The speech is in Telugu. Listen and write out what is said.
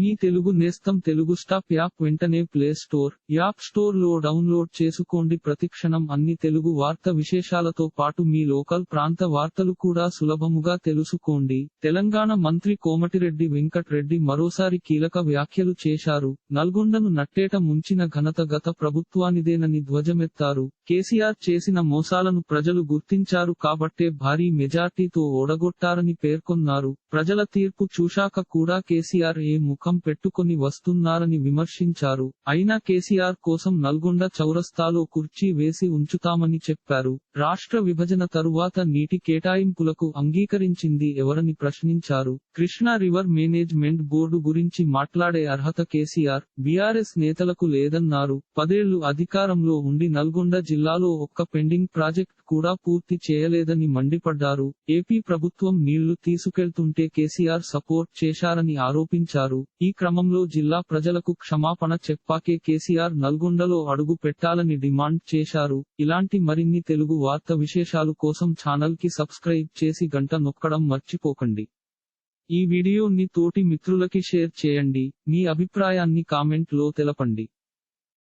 మీ తెలుగు నేస్తం తెలుగు స్టాప్ యాప్ వెంటనే ప్లే స్టోర్ యాప్ స్టోర్లో డౌన్లోడ్ చేసుకోండి. ప్రతిక్షణం అన్ని తెలుగు వార్త విశేషాలతో పాటు మీ లోకల్ ప్రాంత వార్తలు కూడా సులభముగా తెలుసుకోండి. తెలంగాణ మంత్రి కోమటిరెడ్డి వెంకట్ రెడ్డి మరోసారి కీలక వ్యాఖ్యలు చేశారు. నల్గొండను నట్టేట ముంచిన ఘనత గత ప్రభుత్వానిదేనని ధ్వజమెత్తారు. కేసీఆర్ చేసిన మోసాలను ప్రజలు గుర్తించారు కాబట్టే భారీ మెజార్టీతో ఓడగొట్టారని పేర్కొన్నారు. ప్రజల తీర్పు చూశాక కూడా కేసీఆర్ ఏ ముఖ పెట్టుకొని వస్తున్నారని విమర్శించారు. అయినా కేసీఆర్ కోసం నల్గొండ చౌరస్తాలో కుర్చీ వేసి ఉంచుతామని చెప్పారు. రాష్ట్ర విభజన తరువాత నీటి కేటాయింపులకు అంగీకరించింది ఎవరని ప్రశ్నించారు. కృష్ణా రివర్ మేనేజ్మెంట్ బోర్డు గురించి మాట్లాడే అర్హత కేసీఆర్ బీఆర్ఎస్ నేతలకు లేదన్నారు. పదేళ్ళు అధికారంలో ఉండి నల్గొండ జిల్లాలో ఒక్క పెండింగ్ ప్రాజెక్ట్ కూడా పూర్తి చేయలేదని మండిపడ్డారు. ఏపీ ప్రభుత్వం నీళ్ళు తీసుకెళ్తుంటే కేసీఆర్ సపోర్ట్ చేశారని ఆరోపించారు. ఈ క్రమంలో జిల్లా ప్రజలకు క్షమాపణ చెప్పాకే కేసీఆర్ నల్గొండలో అడుగు పెట్టాలని డిమాండ్ చేశారు. ఇలాంటి మరిన్ని తెలుగు వార్త విశేషాలు కోసం ఛానల్కి సబ్స్క్రైబ్ చేసి గంట నొక్కడం మర్చిపోకండి. ఈ వీడియోని తోటి మిత్రులకి షేర్ చేయండి. మీ అభిప్రాయాన్ని కామెంట్లో తెలపండి.